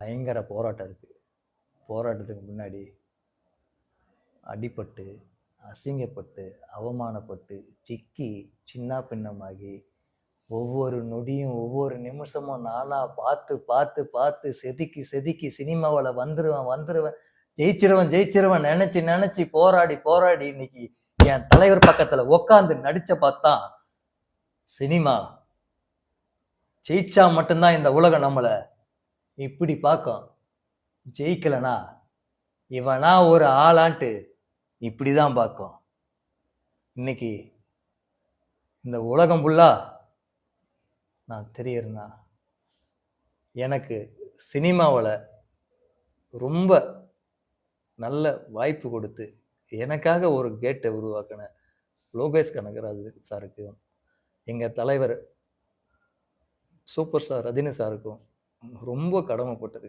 பயங்கர போராட்டம் இருக்குது போராட்டத்துக்கு முன்னாடி அடிபட்டு அசிங்கப்பட்டு அவமானப்பட்டு சிக்கி சின்ன பின்னமாகி ஒவ்வொரு நொடியும் ஒவ்வொரு நிமிஷமும் நானாக பார்த்து பார்த்து பார்த்து செதுக்கி செதுக்கி சினிமாவில் வந்துடுவேன் வந்துருவேன் ஜெயிச்சிருவன் ஜெயிச்சிருவன் நினச்சி நினச்சி போராடி போராடி இன்னைக்கு என் தலைவர் பக்கத்தில் உக்காந்து நடித்த பார்த்தா சினிமா. ஜெயிச்சா மட்டும்தான் இந்த உலகம் நம்மளை இப்படி பார்க்கும் ஜெயிக்கலனா? இவனா ஒரு ஆளான்ட்டு இப்படி தான் பார்க்கும் இன்னைக்கு இந்த உலகம் ஃபுல்லா நான் தெரியறேன்னா எனக்கு சினிமாவில் ரொம்ப நல்ல வாய்ப்பு கொடுத்து எனக்காக ஒரு கேட்டை உருவாக்கின லோகேஷ் கனகராஜ் சாருக்கும் எங்கள் தலைவர் சூப்பர் ஸ்டார் ரஜினி சாருக்கும் ரொம்ப கடமைப்பட்டது.